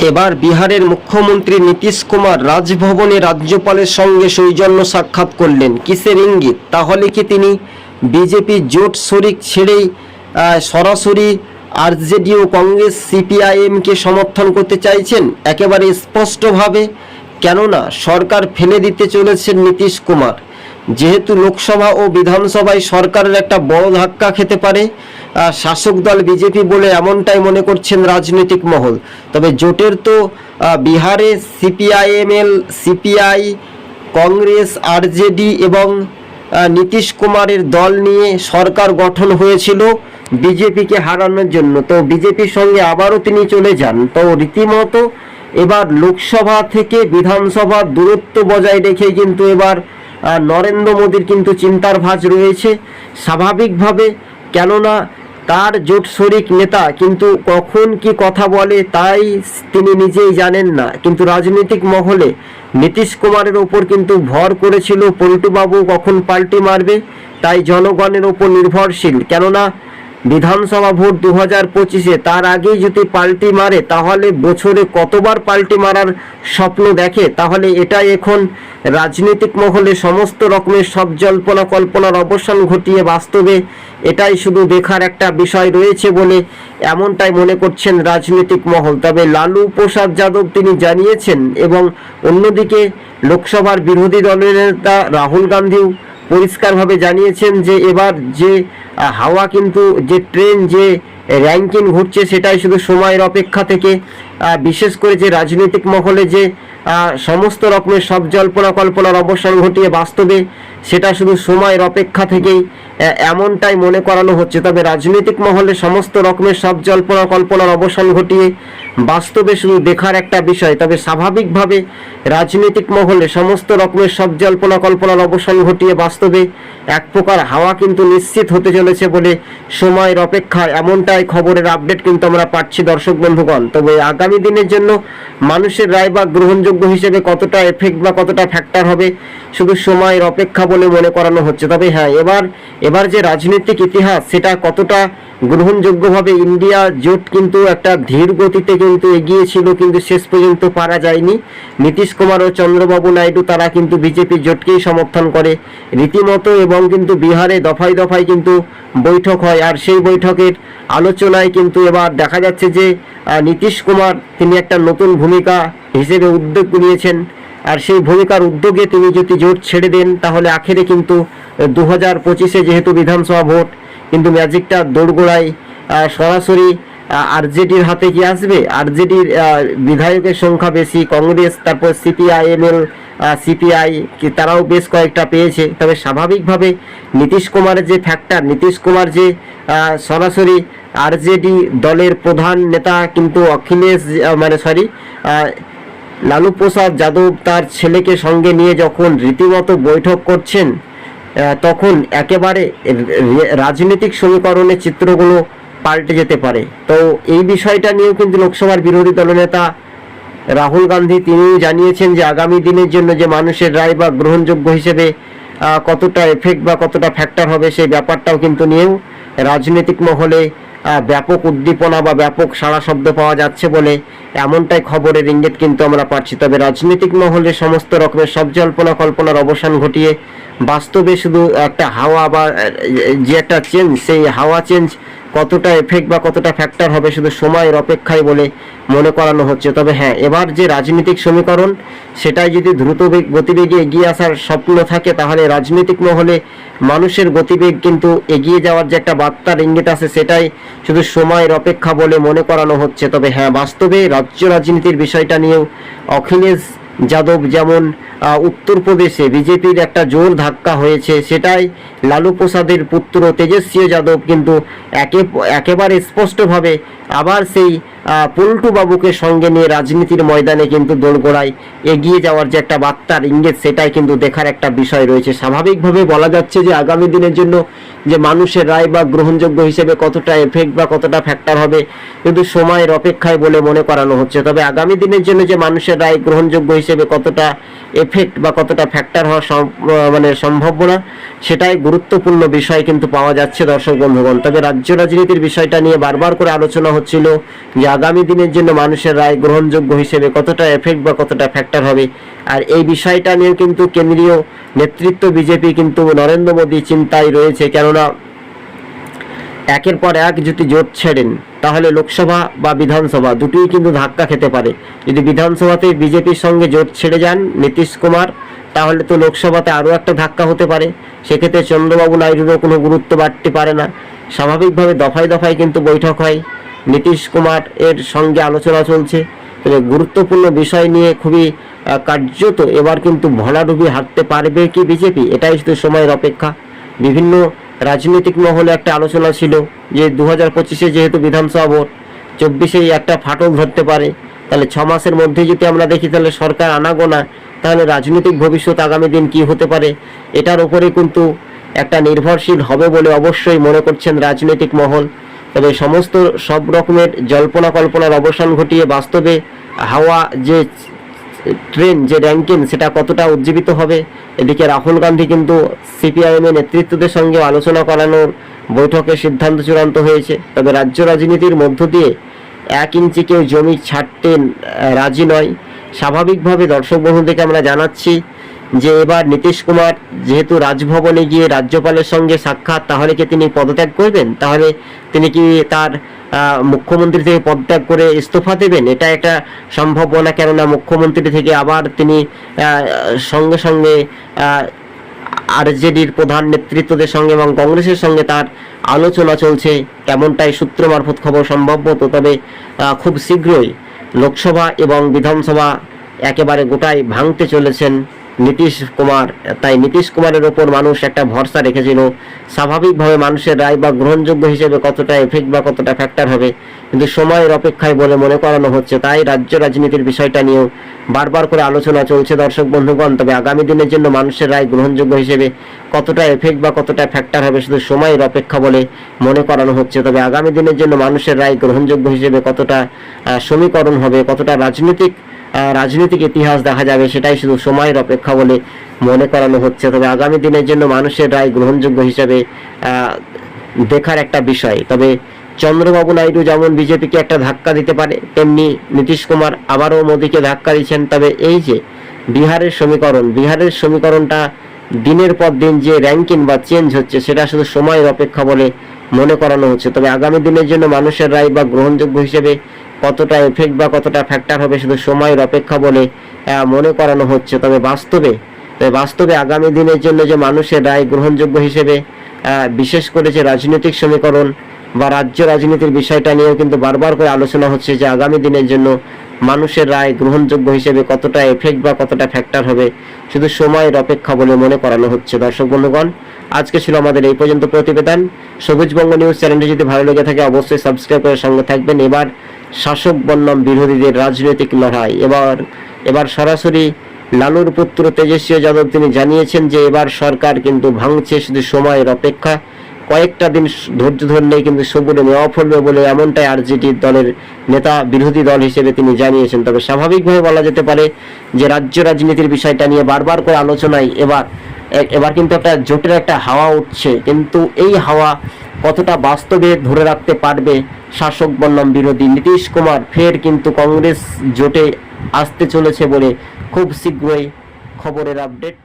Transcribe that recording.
এবার বিহারের মুখ্যমন্ত্রী নীতিশ কুমার রাজভবনে রাজ্যপালের সঙ্গে সৌজন্য সাক্ষাৎ করলেন। কিসের ইঙ্গিত? তাহলে কি তিনি বিজেপি জোট শরিক ছেড়েই সরাসরি আরজেডি ও কংগ্রেস সিপিআইএমকে সমর্থন করতে চাইছেন? একেবারে স্পষ্টভাবে। কেননা, সরকার ফেলে দিতে চলেছেন নীতিশ কুমার। যেহেতু লোকসভা ও বিধানসভায় সরকারের একটা বড় ধাক্কা খেতে পারে শাসক দল বিজেপি বলে এমনটাই মনে করছেন রাজনৈতিক মহল। তবে জোটের তো বিহারে সিপিআইএমএল, সিপিআই, কংগ্রেস, আরজেডি এবং নীতিশ কুমারের দল নিয়ে সরকার গঠন হয়েছিল বিজেপিকে হারানোর জন্য। তো বিজেপির সঙ্গে আবারও তিনি চলে যান। তো রীতিমতো এবার লোকসভা থেকে বিধানসভা দূরত্ব বজায় রেখে কিন্তু এবার নরেন্দ্র মোদীর কিন্তু চিন্তার ভাঁজ রয়েছে। স্বাভাবিকভাবে কেননা তার জোট শরিক নেতা কিন্তু কখন কি কথা বলে তাই তিনি নিজেই জানেন না। কিন্তু রাজনৈতিক মহলে নীতিশ কুমারের ওপর কিন্তু ভর করেছিল, পল্টুবাবু কখন পাল্টি মারবে, তাই জনগণের ওপর নির্ভরশীল। কেননা বিধানসভা ভোট দু হাজার পঁচিশে, তার আগেই যদি পাল্টি মারে, তাহলে বছরে কতবার পাল্টি মারার স্বপ্ন দেখে? তাহলে এটাই এখন রাজনৈতিক মহলে সমস্ত রকমের সব জল্পনা কল্পনার অবসান ঘটিয়ে বাস্তবে এটাই শুধু দেখার একটা বিষয় রয়েছে বলে এমনটাই মনে করছেন রাজনৈতিক মহল। তবে লালু প্রসাদ যাদব তিনি জানিয়েছেন এবং অন্যদিকে লোকসভার বিরোধী দলের নেতা রাহুল গান্ধীও পরিষ্কারভাবে জানিয়েছেন যে এবার যে হাওয়া কিন্তু, যে ট্রেন যে র্যাঙ্কিং ঘুরছে সেটাই শুধু সময়ের অপেক্ষা থেকে বিশেষ করে যে রাজনৈতিক মহলে যে সমস্ত রকমের সব জল্পনা কল্পনার অবসান ঘটিয়ে বাস্তবে সেটা শুধু সময়ের অপেক্ষা থেকেই এমনটাই মনে করানো হচ্ছে। তবে রাজনৈতিক মহলে সমস্ত রকমের সব জল্পনা কল্পনার অবসান ঘটিয়ে বাস্তবে শুধু দেখার একটা বিষয়। তবে স্বাভাবিকভাবে রাজনৈতিক মহলে সমস্ত রকমের সব জল্পনা কল্পনার অবসান ঘটিয়ে বাস্তবে এক প্রকার হাওয়া কিন্তু নিশ্চিত হতে চলেছে বলে সময়ের অপেক্ষায় এমনটাই খবরের আপডেট কিন্তু আমরা পাচ্ছি দর্শক বন্ধুগণ। তবে আগামী দিনের জন্য মানুষের রায় বা গ্রহণযোগ্য হিসেবে কতটা এফেক্ট বা কতটা ফ্যাক্টর হবে, শুধু সময়ের অপেক্ষা বলে মনে করানো হচ্ছে। তবে হ্যাঁ এবার এবার যে রাজনৈতিক ইতিহাস, সেটা কতটা গ্রহণযোগ্যভাবে ইন্ডিয়া জোট কিন্তু একটা ধীর গতিতে কিন্তু এগিয়েছিল, কিন্তু শেষ পর্যন্ত পারা যায়নি। নীতিশ কুমার ও চন্দ্রবাবু নাইডু, তারা কিন্তু বিজেপি জোটকেই সমর্থন করে। রীতিমতো এবং কিন্তু বিহারে দফায় দফায় কিন্তু বৈঠক হয়, আর সেই বৈঠকের আলোচনায় কিন্তু এবার দেখা যাচ্ছে যে নীতিশ কুমার, তিনি একটা নতুন ভূমিকা হিসেবে উদ্যোগ নিয়েছেন। আর সেই ভূমিকার উদ্যোগে তিনি যদি জোট ছেড়ে দেন, তাহলে আখেরে কিন্তু দু হাজার পঁচিশে যেহেতু বিধানসভা ভোট, কিন্তু ম্যাজিকটা দোরগোড়ায় সরাসরি আরজেডির হাতে কি আসবে? আরজেডির বিধায়কের সংখ্যা বেশি, কংগ্রেস, তারপর সিপিআইএমএল সিপিআই তারাও বেশ কয়েকটা পেয়েছে। তবে স্বাভাবিকভাবে নীতিশ কুমারের যে ফ্যাক্টর নীতিশ কুমার যে সরাসরি আরজেডি দলের প্রধান নেতা কিন্তু অখিলেশ মানে সরি লালু প্রসাদ যাদব তার ছেলেকে সঙ্গে নিয়ে যখন রীতিমতো বৈঠক করছেন তখন একেবারে রাজনৈতিক সমীকরণের চিত্রগুলো পাল্টে যেতে পারে। তো এই বিষয়টা নিয়েও কিন্তু লোকসভার বিরোধী দলনেতা রাহুল গান্ধী তিনি জানিয়েছেন যে আগামী দিনের জন্য যে মানুষের রায় বা গ্রহণযোগ্য হিসেবে কতটা এফেক্ট বা কতটা ফ্যাক্টর হবে সেই ব্যাপারটাও কিন্তু নিয়েও রাজনৈতিক মহলে ব্যাপক উদ্দীপনা বা ব্যাপক সাড়া শব্দ পাওয়া যাচ্ছে বলে এমনটাই খবরের ইঙ্গিত কিন্তু আমরা পাচ্ছি। তবে রাজনৈতিক মহলে সমস্ত রকমের সব জল্পনা কল্পনার অবসান ঘটিয়ে বাস্তবে শুধু একটা হাওয়া বা যে একটা চেঞ্জ সেই হাওয়া চেঞ্জ কতটা এফেক্ট বা কতটা ফ্যাক্টর হবে শুধু সময়ের অপেক্ষায় বলে মনে করানো হচ্ছে। তবে হ্যাঁ এবার যে রাজনৈতিক সমীকরণ, সেটাই যদি দ্রুত গতিবেগে এগিয়ে আসার স্বপ্ন থাকে, তাহলে রাজনৈতিক মহলে মানুষের গতিবেগ কিন্তু এগিয়ে যাওয়ার যে একটা বার্তার ইঙ্গিত আছে, সেটাই শুধু সময়ের অপেক্ষা বলে মনে করানো হচ্ছে। তবে হ্যাঁ বাস্তবে রাজ্য রাজনীতির বিষয়টা নিয়েও অখিলেশ যাদব যেমন উত্তরপ্রদেশে বিজেপির একটা জোর ধাক্কা হয়েছে, সেটাই লালু প্রসাদের পুত্র তেজস্বী যাদব কিন্তু একে একেবারে স্পষ্টভাবে আবার সেই পল্টু বাবুকে সঙ্গে নিয়ে রাজনীতির ময়দানে কিন্তু দোরগোড়ায় এগিয়ে যাওয়ার যে একটা বার্তার ইঙ্গিত, সেটাই কিন্তু দেখার একটা বিষয় রয়েছে। স্বাভাবিকভাবে বলা যাচ্ছে যে আগামী দিনের জন্য যে মানুষের রায় বা গ্রহণযোগ্য হিসেবে কতটা এফেক্ট বা কতটা ফ্যাক্টর হবে, কিন্তু সময়ের অপেক্ষায় বলে মনে করানো হচ্ছে। তবে আগামী দিনের জন্য যে মানুষের রায় গ্রহণযোগ্য হিসেবে কতটা এফেক্ট বা কতটা ফ্যাক্টর হওয়া মানে সম্ভাবনা সেটাই গুরুত্বপূর্ণ বিষয় কিন্তু পাওয়া যাচ্ছে দর্শক বন্ধুগণ। তবে রাজ্য রাজনীতির বিষয়টা নিয়ে বারবার করে আলোচনা হচ্ছিল যে আগামী দিনের জন্য মানুষের রায় গ্রহণযোগ্য হিসেবে কতটা এফেক্ট বা কতটা ফ্যাক্টর হবে? আর এই বিষয়টা নিয়ে কিন্তু কেন্দ্রীয় নেতৃত্ব বিজেপি কিন্তু নরেন্দ্র মোদী চিন্তায় রয়েছে। কেননা একের পর এক যদি জোট ছেড়েন, তাহলে লোকসভা বা বিধানসভা দুটোই কিন্তু ধাক্কা খেতে পারে। যদি বিধানসভাতে বিজেপির সঙ্গে জোট ছেড়ে যান নীতিশ কুমার, তাহলে তো লোকসভাতে আরও একটা ধাক্কা হতে পারে। সেক্ষেত্রে চন্দ্রবাবু নাইডুরও কোনো গুরুত্ব বাড়তে পারে না। স্বাভাবিকভাবে দফায় দফায় কিন্তু বৈঠক হয়। নীতিশ কুমার এর সঙ্গে আলোচনা চলছে। তবে গুরুত্বপূর্ণ বিষয় নিয়ে খুবই কার্যত এবার কিন্তু ভরাডুবি হাঁটতে পারবে কি বিজেপি? এটাই শুধু সময়ের অপেক্ষা। বিভিন্ন রাজনৈতিক মহলে একটা আলোচনা ছিল যে দু হাজার পঁচিশে যেহেতু বিধানসভা ভোট, চব্বিশেই একটা ফাটল ধরতে পারে। তাহলে ছ মাসের মধ্যে যদি আমরা দেখি তাহলে সরকার আনাগোনা, তাহলে রাজনৈতিক ভবিষ্যৎ আগামী দিন কি হতে পারে? এটার উপরে কিন্তু একটা নির্ভরশীল হবে বলে অবশ্যই মনে করছেন রাজনৈতিক মহল। তবে সমস্ত সব রকমের জল্পনা কল্পনার অবসান ঘটিয়ে বাস্তবে হাওয়া যে ট্রেন, যে র্যাঙ্কিং সেটা কতটা উজ্জীবিত হবে? এদিকে রাহুল গান্ধী কিন্তু সিপিআইএমের নেতৃত্বদের সঙ্গে আলোচনা করানোর বৈঠকে সিদ্ধান্ত চূড়ান্ত হয়েছে। তবে রাজ্য রাজনীতির মধ্য দিয়ে এক ইঞ্চি কেউ জমি ছাড়তে রাজি নয়। স্বাভাবিকভাবে দর্শক বন্ধুদেরকে আমরা জানাচ্ছি যে এবার নীতিশ কুমার যেহেতু রাজভবনে গিয়ে রাজ্যপালের সঙ্গে সাক্ষাৎ, তাহলে কি তিনি পদত্যাগ করবেন? তাহলে তিনি কি তার মুখ্যমন্ত্রী থেকে পদত্যাগ করে ইস্তফা দেবেন? এটা একটা সম্ভাবনা, কেননা মুখ্যমন্ত্রী থেকে আবার তিনি সঙ্গে সঙ্গে আরজেডির প্রধান নেতৃত্বদের সঙ্গে এবং কংগ্রেসের সঙ্গে তার আলোচনা চলছে। এমনটাই সূত্র মারফত খবর সম্ভবত তবে খুব শীঘ্রই লোকসভা এবং বিধানসভা একেবারে গোটাই ভাঙতে চলেছেন নীতিশ কুমার, তাই নীতিশ কুমারের ওপর মানুষ একটা ভরসা রেখেছিল। স্বাভাবিকভাবে মানুষের রায় বা গ্রহণযোগ্য হিসেবে কতটা এফেক্ট বা কতটা ফ্যাক্টর হবে, কিন্তু সময়ের অপেক্ষায় বলে মনে করানো হচ্ছে। তাই রাজ্য রাজনীতির বিষয়টা নিয়েও বারবার করে আলোচনা চলছে দর্শক বন্ধুগণ, তবে আগামী দিনের জন্য মানুষের রায় গ্রহণযোগ্য হিসেবে কতটা এফেক্ট বা কতটা ফ্যাক্টর হবে শুধু সময়ের অপেক্ষা বলে মনে করানো হচ্ছে। তবে আগামী দিনের জন্য মানুষের রায় গ্রহণযোগ্য হিসেবে কতটা সমীকরণ হবে, কতটা রাজনৈতিক রাজনৈতিক ইতিহাস দেখা যাবে, সেটাই শুধু সময়ের অপেক্ষা বলে মনে করানো হচ্ছে। তবে আগামী দিনের জন্য মানুষের রায় গ্রহণযোগ্য হিসেবে দেখার একটা বিষয়। তবে চন্দ্রবাবু নাইডু যেমন বিজেপিকে একটা ধাক্কা দিতে পারে, তেমনি নীতিশ কুমার আবারও মোদীকে ধাক্কা দিচ্ছেন। তবে এই যে বিহারের সমীকরণ, বিহারের সমীকরণটা দিনের পর দিন যে র্যাঙ্কিং বা চেঞ্জ হচ্ছে, সেটা শুধু সময়ের অপেক্ষা বলে মনে করানো হচ্ছে। তবে আগামী দিনের জন্য মানুষের রায় বা গ্রহণযোগ্য হিসেবে কতটা এফেক্ট বা কতটা ফ্যাক্টর হবে শুধু সময়ের অপেক্ষা বলে মনে করানো হচ্ছে। তবে বাস্তবে তবে বাস্তবে আগামী দিনের জন্য যে মানুষের রায় গ্রহণযোগ্য হিসেবে বিশেষ করে যে রাজনৈতিক সমীকরণ বা রাজ্য রাজনীতির বিষয়টা নিয়েও কিন্তু বারবার করে আলোচনা হচ্ছে যে আগামী দিনের জন্য মানুষের রায় গ্রহণযোগ্য হিসেবে কতটা এফেক্ট বা কতটা ফ্যাক্টর হবে, শুধু সময়ের অপেক্ষা বলে মনে করানো হচ্ছে। দর্শক বন্ধুগণ, আজকে ছিল আমাদের এই পর্যন্ত প্রতিবেদন। সবুজবঙ্গ নিউজ চ্যানেলটি যদি ভালো লেগে থাকে, অবশ্যই সাবস্ক্রাইব করে সঙ্গে থাকবেন। এবার শাসক বন্যম বিরোধীদের রাজনৈতিক লড়াই। এবার এবার সরাসরি লালুর পুত্র তেজস্বী যাদব তিনি জানিয়েছেন যে এবার সরকার কিন্তু ভাঙছে শুধু সময়ের অপেক্ষা। কয়েকটা দিন ধৈর্য ধরলেই কিন্তু সবুরে নেওয়া ফলবে বলে এমনটাই আরজেডি দলের নেতা বিরোধী দল হিসেবে তিনি জানিয়েছেন। তবে স্বাভাবিকভাবে বলা যেতে পারে যে রাজ্য রাজনীতির বিষয়টা নিয়ে বারবার করে আলোচনায় এবার এবার কিন্তু একটা জোটের একটা হাওয়া উঠছে। কিন্তু এই হাওয়া কতটা বাস্তবে ধরে রাখতে পারবে শাসক বললাম বিরোধী নীতিশ কুমার? ফের কিন্তু কংগ্রেস জোটে আসতে চলেছে বলে খুব শীঘ্রই খবরের আপডেট